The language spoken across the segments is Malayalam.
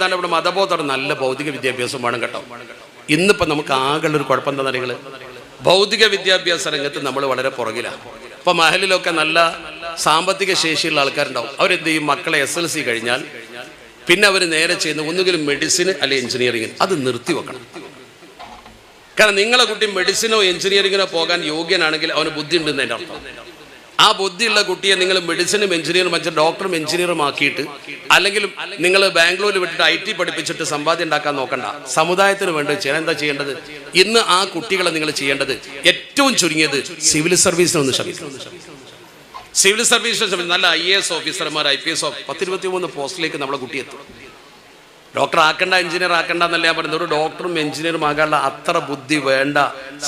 പ്രധാനം ഇവിടെ മതബോധം. നല്ല ഭൗതിക വിദ്യാഭ്യാസം വേണം കേട്ടോ. ഇന്നിപ്പോൾ നമുക്ക് ആകെ ഒരു കുഴപ്പം എന്താ നിങ്ങൾ ഭൗതിക വിദ്യാഭ്യാസ രംഗത്ത് നമ്മൾ വളരെ പുറകിലാണ് ഇപ്പൊ മഹലിലൊക്കെ നല്ല സാമ്പത്തിക ശേഷിയുള്ള ആൾക്കാരുണ്ടാവും. അവരെന്ത് ചെയ്യും? മക്കളെ എസ് എൽ സി കഴിഞ്ഞാൽ പിന്നെ അവർ നേരെ ചെയ്യുന്ന ഒന്നുകിലും മെഡിസിന് അല്ലെ എഞ്ചിനീയറിംഗ് അത് നിർത്തി വെക്കണം. കാരണം നിങ്ങളെ കുട്ടി മെഡിസിനോ എഞ്ചിനീയറിങ്ങിനോ പോകാൻ യോഗ്യനാണെങ്കിൽ അവന് ബുദ്ധിയുണ്ടെന്ന് എന്റെ അർത്ഥം. ആ ബുദ്ധിയുള്ള കുട്ടിയെ നിങ്ങൾ മെഡിസിനും എഞ്ചിനീയറും വെച്ച ഡോക്ടറും എഞ്ചിനീയറും ആക്കിയിട്ട് അല്ലെങ്കിൽ നിങ്ങൾ ബാംഗ്ലൂരിൽ വിട്ടിട്ട് ഐ ടി പഠിപ്പിച്ചിട്ട് സമ്പാദ്യം ഉണ്ടാക്കാൻ നോക്കണ്ട. സമുദായത്തിന് വേണ്ടി ചെയ്യാൻ എന്താ ചെയ്യേണ്ടത്? ഇന്ന് ആ കുട്ടികളെ നിങ്ങൾ ചെയ്യേണ്ടത് ഏറ്റവും ചുരുങ്ങിയത് സിവിൽ സർവീസിന് ഒന്ന് ശ്രമിക്കണം. സിവിൽ സർവീസിന് നല്ല ഐ എ എസ് ഓഫീസർമാർ ഐ പി എസ് പത്തിരുപത്തി മൂന്ന് പോസ്റ്റിലേക്ക് നമ്മളെ കുട്ടി എത്തും. ഡോക്ടർ ആക്കണ്ട എഞ്ചിനീയർ ആക്കണ്ട എന്നല്ല ഞാൻ പറയുന്നത് ഒരു ഡോക്ടറും എഞ്ചിനീയറും ആകാനുള്ള അത്ര ബുദ്ധി വേണ്ട.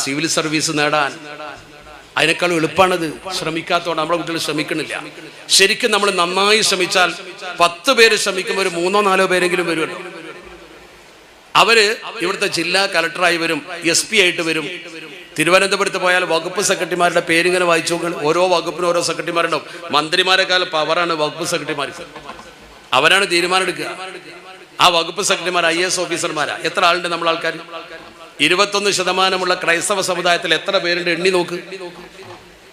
സിവിൽ സർവീസ് നേടാൻ അതിനേക്കാളും എളുപ്പമാണത് ശ്രമിക്കാത്തതുകൊണ്ട് നമ്മുടെ കുട്ടികൾ ശ്രമിക്കണില്ല. ശരിക്കും നമ്മൾ നന്നായി ശ്രമിച്ചാൽ പത്ത് പേര് ശ്രമിക്കുമ്പോൾ ഒരു മൂന്നോ നാലോ പേരെങ്കിലും വരുമല്ലോ. അവർ ഇവിടുത്തെ ജില്ലാ കലക്ടറായി വരും എസ് പി ആയിട്ട് വരും. തിരുവനന്തപുരത്ത് പോയാൽ വകുപ്പ് സെക്രട്ടറിമാരുടെ പേരിങ്ങനെ വായിച്ചു ഓരോ വകുപ്പിനും ഓരോ സെക്രട്ടറിമാരുണ്ടാവും. മന്ത്രിമാരെക്കാൾ പവറാണ് വകുപ്പ് സെക്രട്ടറിമാർക്ക് അവരാണ് തീരുമാനം എടുക്കുക ആ വകുപ്പ് സെക്രട്ടറിമാർ ഐ എസ് ഓഫീസർമാരാ. എത്ര ആളുണ്ട് നമ്മൾ ആൾക്കാർ ഇരുപത്തൊന്ന് ശതമാനമുള്ള ക്രൈസ്തവ സമുദായത്തിൽ എത്ര പേരുണ്ട് എണ്ണി നോക്ക്.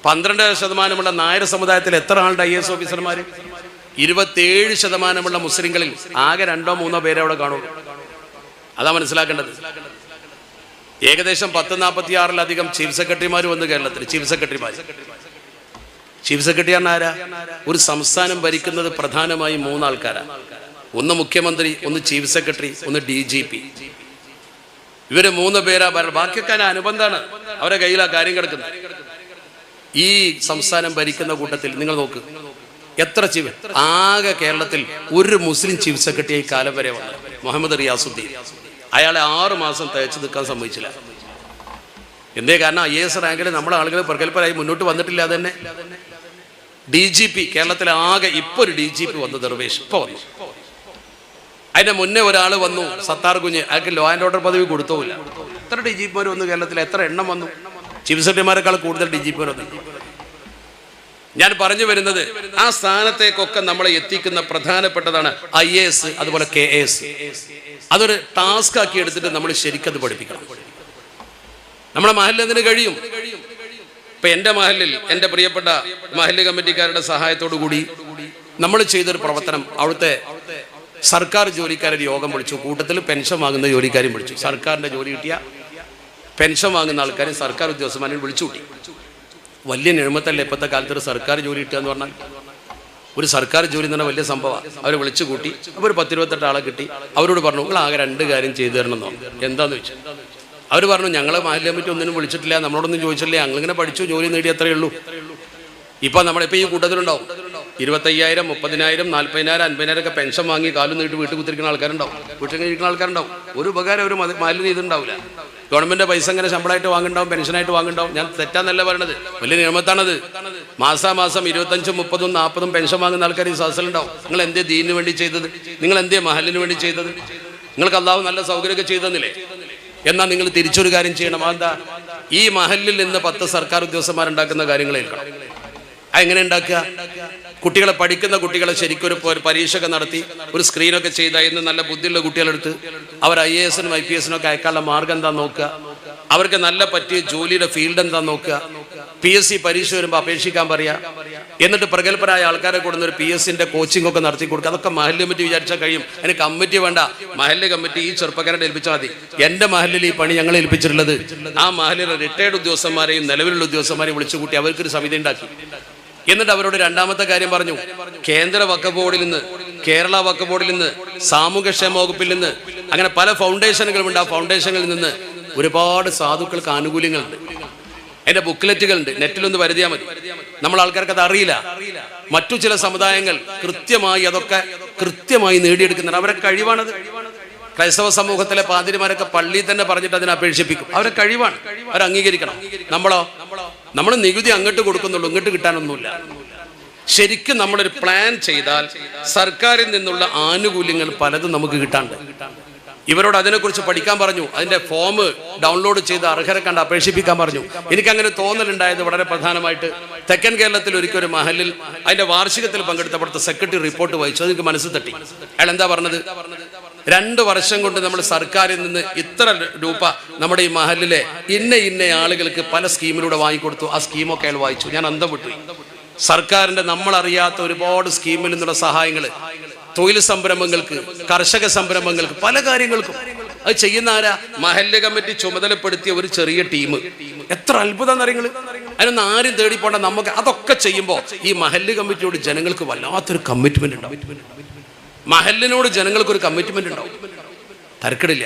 പന്ത്രണ്ട് ശതമാനമുള്ള നായർ സമുദായത്തിൽ എത്ര ആളുണ്ട് ഐ എസ് ഓഫീസർമാർ ഇരുപത്തേഴ് ശതമാനമുള്ള മുസ്ലിങ്ങളിൽ ആകെ രണ്ടോ മൂന്നോ പേരെ അവിടെ കാണുള്ളൂ. അതാ മനസ്സിലാക്കേണ്ടത്. ഏകദേശം പത്ത് നാൽപ്പത്തി ആറിലധികം ചീഫ് സെക്രട്ടറിമാർ വന്നു കേരളത്തിൽ. ചീഫ് സെക്രട്ടറിമാർ ചീഫ് സെക്രട്ടറി ആണ് ആരാ? ഒരു സംസ്ഥാനം ഭരിക്കുന്നത് പ്രധാനമായും മൂന്നാൾക്കാരാണ് ഒന്ന് മുഖ്യമന്ത്രി ഒന്ന് ചീഫ് സെക്രട്ടറി ഒന്ന് ഡി ജി പി. ഇവർ മൂന്ന് പേരാ ഭരണം. ബാക്കിയൊക്കെ അനുബന്ധമാണ് അവരെ കയ്യിലാ കാര്യം കിടക്കുന്നത്. ഈ സംസ്ഥാനം ഭരിക്കുന്ന കൂട്ടത്തിൽ നിങ്ങൾ നോക്ക്. എത്ര ചീഫ് ആകെ കേരളത്തിൽ ഒരു മുസ്ലിം ചീഫ് സെക്രട്ടറി ഈ കാലം വരെ വന്നു. മുഹമ്മദ് റിയാസുദ്ദീൻ. അയാളെ ആറു മാസം തയ്ച്ചു നിൽക്കാൻ സമ്മതിച്ചില്ല. എന്തേ കാരണം? ഐ എസ് റാങ്കിൽ നമ്മുടെ ആളുകൾ പ്രഗത്ഭരായി മുന്നോട്ട് വന്നിട്ടില്ല തന്നെ ഡി ജി പി കേരളത്തിലെ ആകെ ഇപ്പൊ ഒരു ഡി ജി പി വന്നു ദർവേഷ്. ഇപ്പൊ വന്നു. അതിന്റെ മുന്നേ ഒരാൾ വന്നു സത്താർ കുഞ്ഞ്. അയാൾക്ക് ലോ ആൻഡ് ഓർഡർ പദവി കൊടുത്തോല്ല എത്ര ഡി ജി പിമാർ വന്നു കേരളത്തിൽ എത്ര എണ്ണം വന്നു? ചീഫ് സെക്രട്ടറിമാരെക്കാൾ കൂടുതൽ ഡി ജി പിമാർ ഞാൻ പറഞ്ഞു വരുന്നത് ആ സ്ഥാനത്തേക്കൊക്കെ നമ്മളെ എത്തിക്കുന്ന പ്രധാനപ്പെട്ടതാണ് ഐ എ എസ് അതുപോലെ കെ എ എസ് അതൊരു ടാസ്ക് ആക്കി എടുത്തിട്ട് നമ്മൾ ശരിക്കത് പഠിപ്പിക്കണം. നമ്മുടെ മഹലിൽ അതിന് കഴിയും? ഇപ്പൊ എന്റെ മഹലിൽ എന്റെ പ്രിയപ്പെട്ട മഹല്ല് കമ്മിറ്റിക്കാരുടെ സഹായത്തോടു കൂടി നമ്മൾ ചെയ്തൊരു പ്രവർത്തനം അവിടുത്തെ സർക്കാർ ജോലിക്കാരൊരു യോഗം വിളിച്ചു. കൂട്ടത്തിൽ പെൻഷൻ വാങ്ങുന്ന ജോലിക്കാരും വിളിച്ചു. സർക്കാരിന്റെ ജോലി കിട്ടിയ പെൻഷൻ വാങ്ങുന്ന ആൾക്കാരും സർക്കാർ ഉദ്യോഗസ്ഥന്മാരെയും വിളിച്ചു കൂട്ടി. വലിയ നിഴമത്തല്ല ഇപ്പോഴത്തെ കാലത്ത് ഒരു സർക്കാർ ജോലി കിട്ടുക എന്ന് പറഞ്ഞാൽ? ഒരു സർക്കാർ ജോലി എന്ന് പറഞ്ഞാൽ വലിയ സംഭവമാണ്. അവരെ വിളിച്ചു കൂട്ടി. അപ്പോൾ ഒരു പത്തിരുപത്തെട്ട് ആളെ കിട്ടി. അവരോട് പറഞ്ഞു നിങ്ങൾ ആകെ രണ്ട് കാര്യം ചെയ്തു തരണം എന്നോ എന്താന്ന് വെച്ചു അവർ പറഞ്ഞു ഞങ്ങളെ മാലിന്യം പറ്റി ഒന്നിനും വിളിച്ചിട്ടില്ല. നമ്മളോടൊന്നും ചോദിച്ചില്ല ഞങ്ങളിങ്ങനെ പഠിച്ചു. ജോലി നേടി അത്രയേ ഉള്ളൂ. ഇപ്പൊ നമ്മളിപ്പോ ഈ കൂട്ടത്തിലുണ്ടാവും. ഇരുപത്തയ്യായിരം മുപ്പതിനായിരം നാൽപ്പതിനായിരം അൻപതിനായിരം ഒക്കെ പെൻഷൻ വാങ്ങി കാലും നീട്ടി വീട്ടിൽ കുത്തിരിക്കുന്ന ആൾക്കാരുണ്ടാവും. വീട്ടിൽ കഴിക്കുന്ന ആൾക്കാരുണ്ടാവും. ഒരു ഉപകാരം ഒരു മാലിന്യം ഉണ്ടാവില്ല ഗവൺമെന്റ് പൈസ ഇങ്ങനെ ശമ്പളമായിട്ട് വാങ്ങണ്ടാവും പെൻഷനായിട്ട് വാങ്ങണ്ടാവും ഞാൻ തെറ്റാന്നല്ല പറയണത്. വലിയ നിയമത്താണത്. മാസാമാസം ഇരുപത്തഞ്ചും മുപ്പതും നാൽപ്പതും പെൻഷൻ വാങ്ങുന്ന ആൾക്കാർ ഈ സദസ്സിലുണ്ടാവും. നിങ്ങൾ എന്തേ ദീനിന് വേണ്ടി ചെയ്തത്? നിങ്ങൾ എന്തേ മഹലിന് വേണ്ടി ചെയ്തത്? നിങ്ങൾക്ക് അള്ളാഹു നല്ല സൗകര്യമൊക്കെ ചെയ്തെന്നില്ലേ എന്നാൽ നിങ്ങൾ തിരിച്ചൊരു കാര്യം ചെയ്യണം. അതെന്താ? ഈ മഹലിൽ നിന്ന് പത്ത് സർക്കാർ ഉദ്യോഗസ്ഥന്മാരുണ്ടാക്കുന്ന കാര്യങ്ങളെ ഏൽക്കണം അതെങ്ങനെ ഉണ്ടാക്കുക? കുട്ടികളെ പഠിക്കുന്ന കുട്ടികളെ ശരിക്കും ഒരു ഒരു പരീക്ഷയൊക്കെ നടത്തി ഒരു സ്ക്രീനൊക്കെ ചെയ്ത ഇന്ന് നല്ല ബുദ്ധിയുള്ള കുട്ടികളെടുത്ത് അവർ ഐ എ എസിനും ഐ പി എസിനും ഒക്കെ അയക്കാനുള്ള മാർഗം എന്താ നോക്കുക. അവർക്ക് നല്ല പറ്റിയ ജോലിയുടെ ഫീൽഡ് എന്താ നോക്കുക. പി എസ് സി പരീക്ഷ വരുമ്പോൾ അപേക്ഷിക്കാൻ പറയാ. എന്നിട്ട് പ്രഗത്ഭരായ ആൾക്കാരെ കൊടുക്കുന്ന ഒരു പി എസ് സിന്റെ കോച്ചിങ് ഒക്കെ നടത്തി കൊടുക്കുക. അതൊക്കെ മഹല്ല് കമ്മിറ്റി വിചാരിച്ചാൽ കഴിയും. അതിന് കമ്മിറ്റി വേണ്ട. മഹല്ല് കമ്മിറ്റി ഈ ചെറുപ്പക്കാരെ ഏൽപ്പിച്ചാൽ മതി. എന്റെ മഹലിൽ ഈ പണി ഞങ്ങൾ ഏൽപ്പിച്ചിട്ടുള്ളത്. ആ മഹലിലെ റിട്ടയർഡ് ഉദ്യോഗസ്ഥന്മാരെയും നിലവിലുള്ള ഉദ്യോഗസ്ഥന്മാരെയും വിളിച്ചുകൂട്ടി അവർക്കൊരു സമിതി ഉണ്ടാക്കി. എന്നിട്ട് അവരോട് രണ്ടാമത്തെ കാര്യം പറഞ്ഞു. കേന്ദ്ര വക്കഫ് ബോർഡിൽ നിന്ന് കേരള വക്കഫ് ബോർഡിൽ നിന്ന് സാമൂഹ്യക്ഷേമ വകുപ്പിൽ നിന്ന് അങ്ങനെ പല ഫൗണ്ടേഷനുകളുമുണ്ട് ആ ഫൗണ്ടേഷനുകളിൽ നിന്ന് ഒരുപാട് സാധുക്കൾക്ക് ആനുകൂല്യങ്ങളുണ്ട്. അതിന്റെ ബുക്ക്ലെറ്റുകളുണ്ട്. നെറ്റിലൊന്ന് വരുതിയാൽ മതി. നമ്മൾ ആൾക്കാർക്ക് അത് അറിയില്ല. മറ്റു ചില സമുദായങ്ങൾ കൃത്യമായി അതൊക്കെ കൃത്യമായി നേടിയെടുക്കുന്നുണ്ട്. അവരെ കഴിവാണത്. ക്രൈസ്തവ സമൂഹത്തിലെ പാതിരിമാരൊക്കെ പള്ളിയിൽ തന്നെ പറഞ്ഞിട്ട് അതിനെ അപേക്ഷിപ്പിക്കും. അവരെ കഴിവാണ്. അവർ അംഗീകരിക്കണം. നമ്മളോ? നമ്മൾ നികുതി അങ്ങോട്ട് കൊടുക്കുന്നുള്ളൂ ഇങ്ങോട്ട് കിട്ടാനൊന്നുമില്ല. ശരിക്കും നമ്മളൊരു പ്ലാൻ ചെയ്താൽ സർക്കാരിൽ നിന്നുള്ള ആനുകൂല്യങ്ങൾ പലതും നമുക്ക് കിട്ടാണ്ട്. ഇവരോട് അതിനെക്കുറിച്ച് പഠിക്കാൻ പറഞ്ഞു അതിന്റെ ഫോം ഡൗൺലോഡ് ചെയ്ത് അർഹരെ കണ്ട് അപേക്ഷിപ്പിക്കാൻ പറഞ്ഞു. എനിക്ക് അങ്ങനെ തോന്നലുണ്ടായത് വളരെ പ്രധാനമായിട്ട് തെക്കൻ കേരളത്തിൽ ഒരിക്കൽ ഒരു മഹലിൽ അതിന്റെ വാർഷികത്തിൽ പങ്കെടുത്തപ്പോഴത്തെ സെക്രട്ടറി റിപ്പോർട്ട് വായിച്ചു അത് എനിക്ക് മനസ്സിൽ തട്ടി. അയാൾ എന്താ പറഞ്ഞത്? രണ്ട് വർഷം കൊണ്ട് നമ്മൾ സർക്കാരിൽ നിന്ന് ഇത്ര രൂപ നമ്മുടെ ഈ മഹലിലെ ഇന്ന ഇന്ന ആളുകൾക്ക് പല സ്കീമിലൂടെ വാങ്ങിക്കൊടുത്തു. ആ സ്കീമൊക്കെ അയാൾ വായിച്ചു. ഞാൻ അന്തം വിട്ടു. സർക്കാരിന്റെ നമ്മൾ അറിയാത്ത ഒരുപാട് സ്കീമിൽ നിന്നുള്ള സഹായങ്ങൾ തൊഴിൽ സംരംഭങ്ങൾക്ക് കർഷക സംരംഭങ്ങൾക്ക് പല കാര്യങ്ങൾക്കും. അത് ചെയ്യുന്ന ആരാ? മഹല്ല് കമ്മിറ്റി ചുമതലപ്പെടുത്തിയ ഒരു ചെറിയ ടീം. എത്ര അത്ഭുതം അറിയങ്ങൾ അതിനൊന്നും ആരും തേടി പോണ്ട നമുക്ക് അതൊക്കെ ചെയ്യുമ്പോൾ ഈ മഹല്ല് കമ്മിറ്റിയോട് ജനങ്ങൾക്ക് വല്ലാത്തൊരു കമ്മിറ്റ്മെന്റ് ഉണ്ടാവും. മഹലിനോട് ജനങ്ങൾക്ക് ഒരു കമ്മിറ്റ്മെന്റ് ഉണ്ടാവും. തരക്കിടില്ല